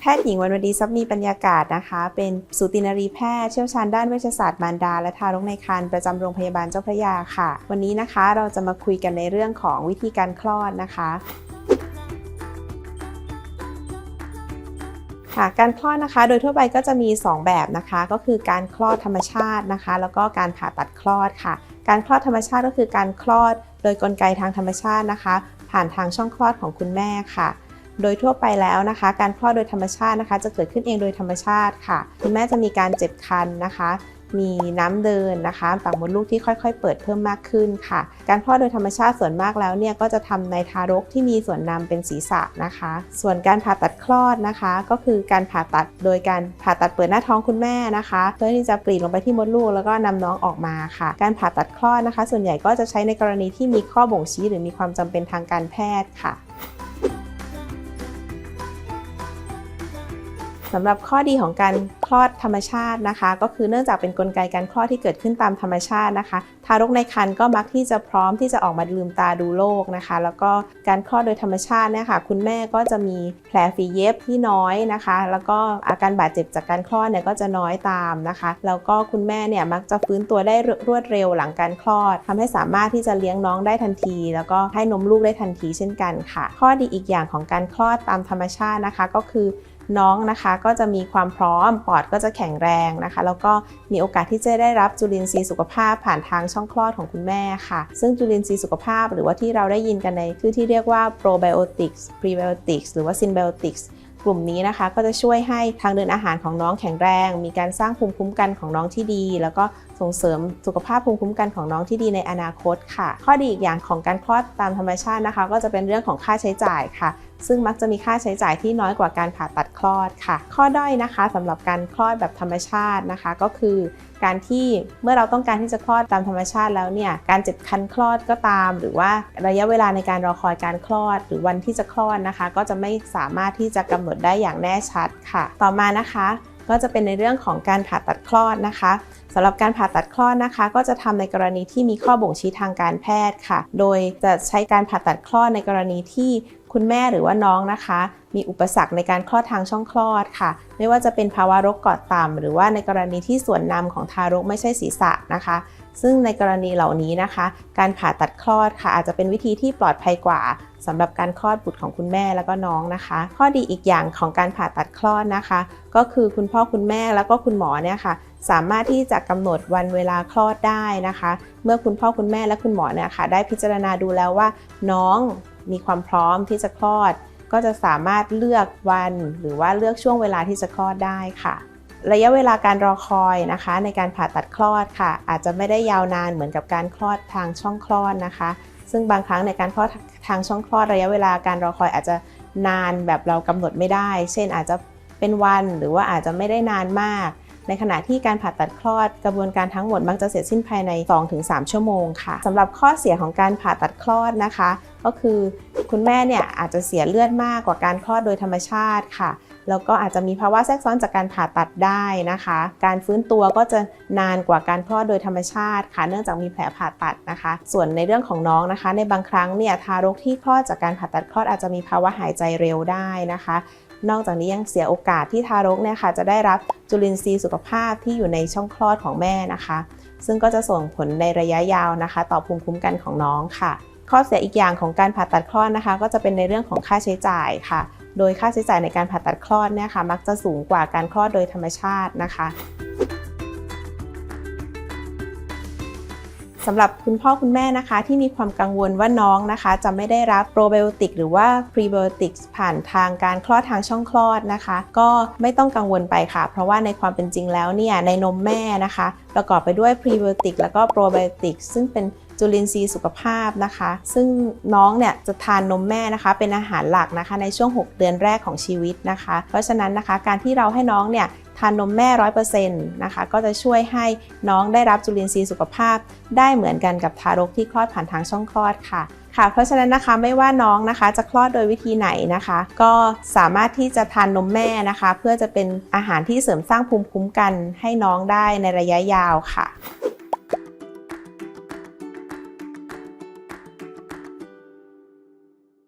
แพทย์หญิงวันวดีซับมีบรรยากาศนะคะ เป็นสูตินรีแพทย์เชี่ยวชาญด้านเวชศาสตร์มารดา และทารกในครรภ์ประจำโรงพยาบาลเจ้าพระยาค่ะ วันนี้นะคะเราจะมาคุยกันในเรื่องของวิธีการคลอดนะคะค่ะการคลอดนะคะ โดยทั่วไปก็จะมี 2 แบบนะคะ ก็คือการคลอดธรรมชาตินะคะ แล้วก็การผ่าตัดคลอดค่ะ การคลอดธรรมชาติก็คือการคลอด โดยกลไกทางธรรมชาตินะคะ ผ่านทางช่องคลอดของคุณแม่ค่ะ โดยทั่วไปแล้วนะคะ การคลอดโดยธรรมชาตินะคะ จะเกิดขึ้นเองโดยธรรมชาติค่ะ คุณแม่จะมีการเจ็บคันนะคะ มีน้ำเดินนะคะปากมดลูกที่ค่อยๆ เปิดเพิ่มมากขึ้นค่ะ การคลอดโดยธรรมชาติส่วนมากแล้วเนี่ยก็จะทำในทารกที่มีส่วนนำเป็นศีรษะนะคะ ส่วนการผ่าตัดคลอดนะคะ ก็คือการผ่าตัดโดยการผ่าตัดเปิดหน้าท้องคุณแม่นะคะ เพื่อที่จะปลีดลงไปที่มดลูกแล้วก็นำน้องออกมาค่ะ การผ่าตัดคลอดนะคะ ส่วนใหญ่ก็จะใช้ในกรณีที่มีข้อบ่งชี้หรือมีความจำเป็นทางการแพทย์ค่ะ สำหรับข้อดีของการคลอดธรรมชาตินะคะ ก็คือเนื่องจากเป็นนกลไกการคลอดที่เกิดขึ้นตามธรรมชาตินะคะ ทารกในครรภ์ก็มักที่จะพร้อมที่จะออกมาลืมตาดูโลกนะคะ แล้วก็การคลอดโดยธรรมชาติเนี่ยค่ะคุณแม่ก็จะมีแผลฝีเย็บที่น้อยนะคะ แล้วก็อาการบาดเจ็บจากการคลอดเนี่ยก็จะน้อยตามนะคะแล้วก็คุณแม่เนี่ยมักจะฟื้นตัวได้รวดเร็วหลังการคลอดทำให้สามารถที่จะเลี้ยงน้องได้ทันที แล้วก็ให้นมลูกได้ทันทีเช่นกันค่ะ ข้อดีอีกอย่างของการคลอดตามธรรมชาตินะคะ ก็คือ น้องนะคะก็จะมีความพร้อมปอดก็จะแข็งแรงนะคะ แล้วก็มีโอกาสที่จะได้รับจุลินทรีย์สุขภาพผ่านทางช่องคลอดของคุณแม่ค่ะ ซึ่งจุลินทรีย์สุขภาพหรือว่าที่เราได้ยินกันในชื่อที่เรียกว่า probiotics prebiotics หรือว่า symbiotics กลุ่มนี้นะคะก็จะช่วยให้ทางเดินอาหารของน้องแข็งแรง มีการสร้างภูมิคุ้มกันของน้องที่ดี แล้วก็ส่งเสริมสุขภาพภูมิคุ้มกันของน้องที่ดีในอนาคตค่ะ ข้อดีอีกอย่างของการคลอดตามธรรมชาตินะคะ ก็จะเป็นเรื่องของค่าใช้จ่ายค่ะ ซึ่งมักจะมีค่าใช้จ่ายที่น้อยกว่าการผ่าตัดคลอดค่ะ ข้อด้อยนะคะสำหรับการคลอดแบบธรรมชาตินะคะ ก็คือ การที่เมื่อเราต้องการที่จะคลอดตามธรรมชาติแล้วเนี่ยการเจ็บคันคลอดก็ตาม หรือว่าระยะเวลาในการรอคอยการคลอด หรือวันที่จะคลอดนะคะ ก็จะไม่สามารถที่จะกำหนดได้อย่างแน่ชัดค่ะ ต่อมานะคะ ก็จะเป็นในเรื่องของการผ่าตัดคลอดนะคะ สำหรับการผ่าตัดคลอดนะคะ ก็จะทำในกรณีที่มีข้อบ่งชี้ทางการแพทย์ค่ะ โดยจะใช้การผ่าตัดคลอดในกรณีที่คุณแม่หรือว่าน้องนะคะ มีอุปสรรคในการคลอดทางช่องคลอดค่ะ ไม่ว่าจะเป็นภาวะรกกอดต่ำหรือว่าในกรณีที่ส่วนนำของทารกไม่ใช่ศีรษะนะคะ ซึ่งในกรณีเหล่านี้นะคะ การผ่าตัดคลอดค่ะ อาจจะเป็นวิธีที่ปลอดภัยกว่าสำหรับการคลอดบุตรของคุณแม่แล้วก็น้องนะคะ ข้อดีอีกอย่างของการผ่าตัดคลอดนะคะ ก็คือคุณพ่อคุณแม่แล้วก็คุณหมอเนี่ยค่ะสามารถที่จะกำหนดวันเวลาคลอดได้นะคะ เมื่อคุณพ่อคุณแม่และคุณหมอเนี่ยค่ะ ได้พิจารณาดูแล้วว่า น้องมีความพร้อมที่จะคลอด ก็จะสามารถเลือกวัน หรือว่าเลือกช่วงเวลาที่จะคลอดได้ค่ะ ระยะเวลาการรอคอยนะคะ ในการผ่าตัดคลอดค่ะ อาจจะไม่ได้ยาวนานเหมือนกับการคลอดทางช่องคลอดนะคะ ซึ่งบางครั้งในการคลอดทางช่องคลอดระยะเวลาการรอคอยอาจจะนานแบบเรากำหนดไม่ได้ เช่นอาจจะเป็นวันหรือว่าอาจจะไม่ได้นานมาก ในขณะที่การผ่าตัดคลอดกระบวนการทั้งหมดมักจะเสร็จสิ้นภายใน 2-3 ชั่วโมงค่ะสำหรับข้อเสียของการผ่าตัดคลอดนะคะ ก็คือคุณแม่เนี่ยอาจจะเสียเลือดมากกว่าการคลอดโดยธรรมชาติค่ะ แล้วก็อาจจะมีภาวะแทรกซ้อนจากการผ่าตัดได้นะคะ การฟื้นตัวก็จะนานกว่าการคลอดโดยธรรมชาติค่ะ เนื่องจากมีแผลผ่าตัดนะคะ ส่วนในเรื่องของน้องนะคะ ในบางครั้งเนี่ยทารกที่คลอดจากการผ่าตัดคลอดอาจจะมีภาวะหายใจเร็วได้นะคะ นอกจากนี้ยังเสียโอกาสที่ทารกเนี่ยค่ะจะได้รับจุลินทรีย์สุขภาพที่อยู่ในช่องคลอดของแม่นะคะ ซึ่งก็จะส่งผลในระยะยาวนะคะ ต่อภูมิคุ้มกันของน้องค่ะข้อเสียอีกอย่างของการผ่าตัดคลอดนะคะ ก็จะเป็นในเรื่องของค่าใช้จ่ายค่ะ โดยค่าใช้จ่ายในการผ่าตัดคลอดเนี่ยค่ะมักจะสูงกว่าการคลอดโดยธรรมชาตินะคะสำหรับคุณพ่อคุณแม่นะคะ ที่มีความกังวลว่าน้องนะคะ จะไม่ได้รับโปรไบโอติกหรือว่าพรีไบโอติกผ่านทางการคลอดทางช่องคลอดนะคะ ก็ไม่ต้องกังวลไปค่ะ เพราะว่าในความเป็นจริงแล้วเนี่ยในนมแม่นะคะ ประกอบไปด้วยพรีไบโอติกแล้วก็โปรไบโอติกซึ่งเป็น จุลินทรีย์สุขภาพนะคะ ซึ่งน้องเนี่ยจะทานนมแม่นะคะ เป็นอาหารหลักนะคะในช่วง 6 เดือนแรกของชีวิตนะคะ เพราะฉะนั้นนะคะการที่เราให้น้องเนี่ยทานนมแม่ร้อยเปอร์เซ็นต์นะคะก็จะช่วยให้น้องได้รับจุลินทรีย์สุขภาพ ได้เหมือนกันกับทารกที่คลอดผ่านทางช่องคลอดค่ะค่ะเพราะฉะนั้นนะคะไม่ว่าน้องนะคะจะคลอดโดยวิธีไหนนะคะ ก็สามารถที่จะทานนมแม่นะคะ เพื่อจะเป็นอาหารที่เสริมสร้างภูมิคุ้มกันให้น้องได้ในระยะยาวค่ะ